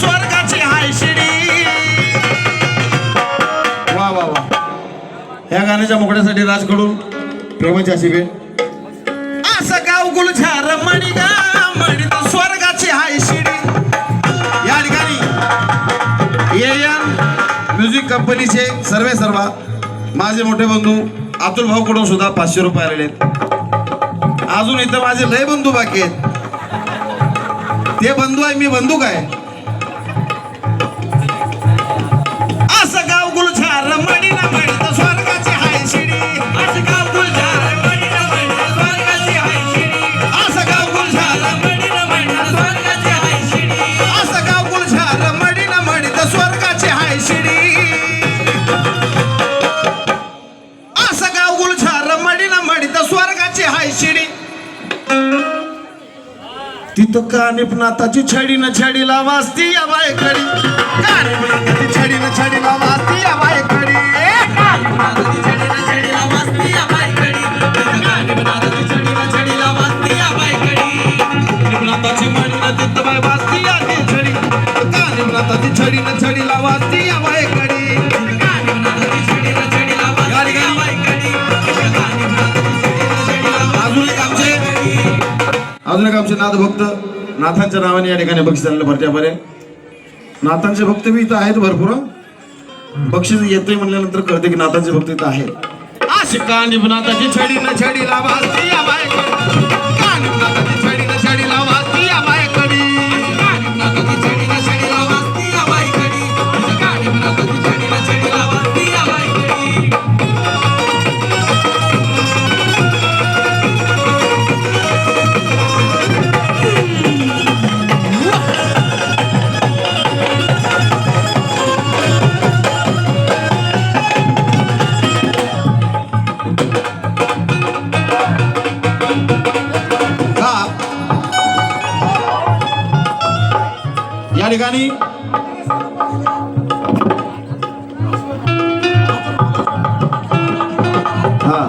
स्वर्गाची हाय शिडी. वा वा वा. ह्या गाण्याच्या मोकळ्यासाठी राजकडून प्रेमाची अशी भेट असं गाव गुलझार मणी स्वर्गाची हाय शिडी. या ठिकाणी एन म्युझिक कंपनीचे सर्वे सर्वा माझे मोठे बंधू अतुल भाऊ कडून सुद्धा पाचशे रुपये आलेले आहेत. अजून इथं माझे लय बंधू बाकी आहेत. ते बंधू आहे मी बंधू काय तिथं कानिपनाथाची छडी न छडीला वाजती या बायकडी. कानिपनाथाची छडी न छडीला वाजती या बायकडी. कानिपनाथाची छडी न छडीला वाजती या बायकडी. कानिपनाथाची छडी न छडीला वाजती या बायकडी. कानिपनाथाची मन न तिथं बाय वाजती अजून एक आमचे नाथ भक्त नाथांच्या नावाने या ठिकाणी बक्षीस आलेलं भरत्यापर्यंत नाथांचे भक्त बी इथं आहेत भरपूर बक्षीस येतोय म्हणल्यानंतर कळते की नाथांचे भक्त इथं आहेत. अशी कानिपनाथाची छडी न छडीला वाजती या बायकडी छडी न या बायकडी ठिकाणी. हा.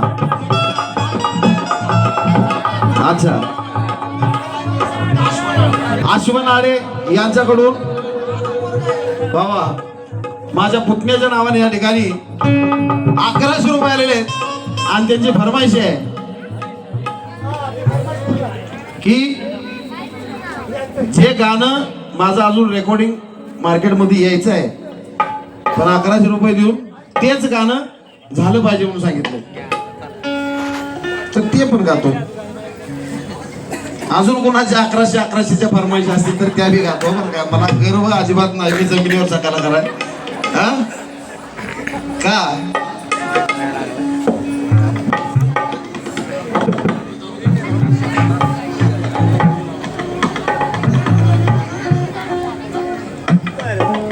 अच्छा. अश्वन यांच्याकडून. बाबा माझ्या पुतण्याच्या नावाने या ठिकाणी अकराशे रुपये आलेले आहेत. आणि त्यांची फरमाईश आहे. की जे गाणं माझं अजून रेकॉर्डिंग मार्केटमध्ये यायचं आहे. पण अकराशे रुपये देऊन तेच गाणं झालं पाहिजे म्हणून सांगितलं. तर ते पण गातो. अजून कोणाच्या अकराशे अकराशेच्या फरमाईश असतील तर त्या बी गातो का. मला गर्व अजिबात नाही. मी जमिनीवरचा कलाकार आहे. हा? का?